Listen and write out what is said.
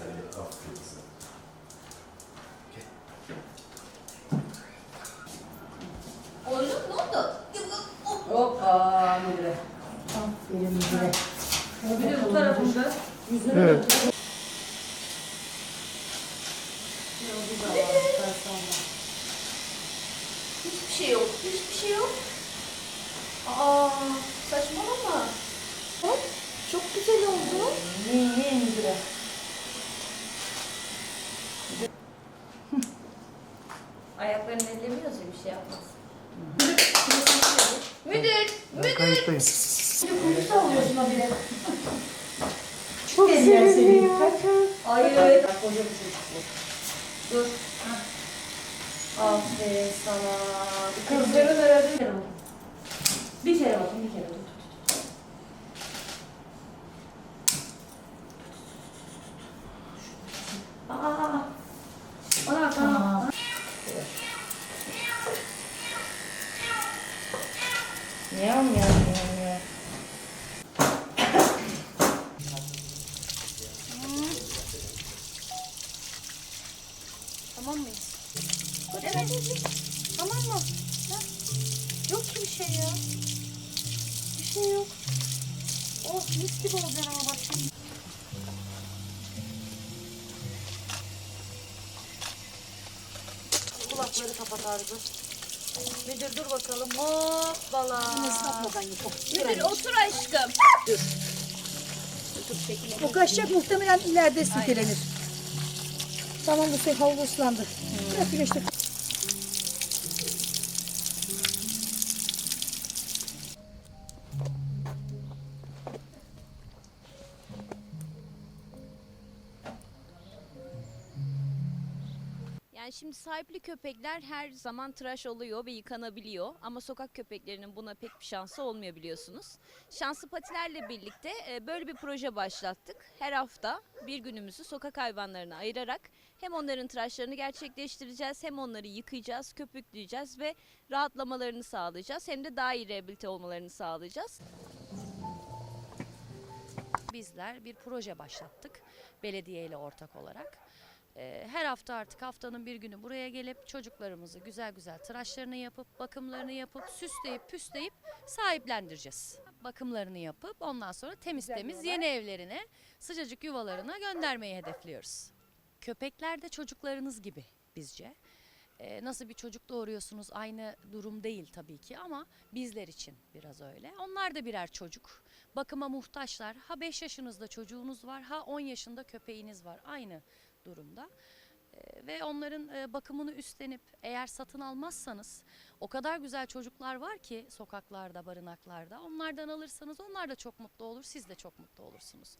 Evet, aferin sana. Oğlum ne oldu? Hoppa müdüre. Aferin müdüre. Müdür bu tarafında. Evet. bak. Hiçbir şey yok. Hiçbir şey yok. Aa, saçmalama. Bak, çok güzel oldu. Ne ne müdüre? Ayaklarını ellemiyoruz ya bir şey yapmaz. Müdür, Ben kayıttayım. Kutu sallıyorsun habire. Çok seviyorum ya. Hayır. Bak koca bir çocuk bu. Dur. Aferin sana. Kızların aradı. Bir kere bakın. Bir kere bakın bir kere tut. Aa. Bana bak bana. bak. Miyav miyav miyav. Tamam mıyız? Tamam mı? Yok bir şey ya. Bir şey yok. Oh mis gibi olacaksın ama bak şimdi. Kulakları kapat Arzu. Müdür dur bakalım. Hoppala. Müdür otur aşkım. Dur. Dur şekilde. O kaçacak muhtemelen ileride silkelenir. Tamam bu sefer havlu ıslandı. Bırak güneşte. Yani şimdi sahipli köpekler her zaman tıraş oluyor ve yıkanabiliyor ama sokak köpeklerinin buna pek bir şansı olmuyor biliyorsunuz. Şanslı Patilerle birlikte e, böyle bir proje başlattık. Her hafta bir günümüzü sokak hayvanlarına ayırarak hem onların tıraşlarını gerçekleştireceğiz hem onları yıkayacağız, köpükleyeceğiz ve rahatlamalarını sağlayacağız hem de daha iyi rehabilite olmalarını sağlayacağız. bizler bir proje başlattık belediye ile ortak olarak. Ee, Her hafta artık haftanın bir günü buraya gelip çocuklarımızı güzel güzel tıraşlarını yapıp bakımlarını yapıp süsleyip püsleyip sahiplendireceğiz. Bakımlarını yapıp ondan sonra temiz temiz yeni evlerine sıcacık yuvalarına göndermeyi hedefliyoruz. Köpekler de çocuklarınız gibi bizce. Ee, nasıl bir çocuk doğuruyorsunuz aynı durum değil tabii ki ama bizler için biraz öyle. Onlar da birer çocuk. Bakıma muhtaçlar. Ha 5 yaşınızda çocuğunuz var ha 10 yaşında köpeğiniz var. Aynı durumda. Ve onların bakımını üstlenip eğer satın almazsanız o kadar güzel çocuklar var ki sokaklarda, barınaklarda. Onlardan alırsanız onlar da çok mutlu olur, siz de çok mutlu olursunuz.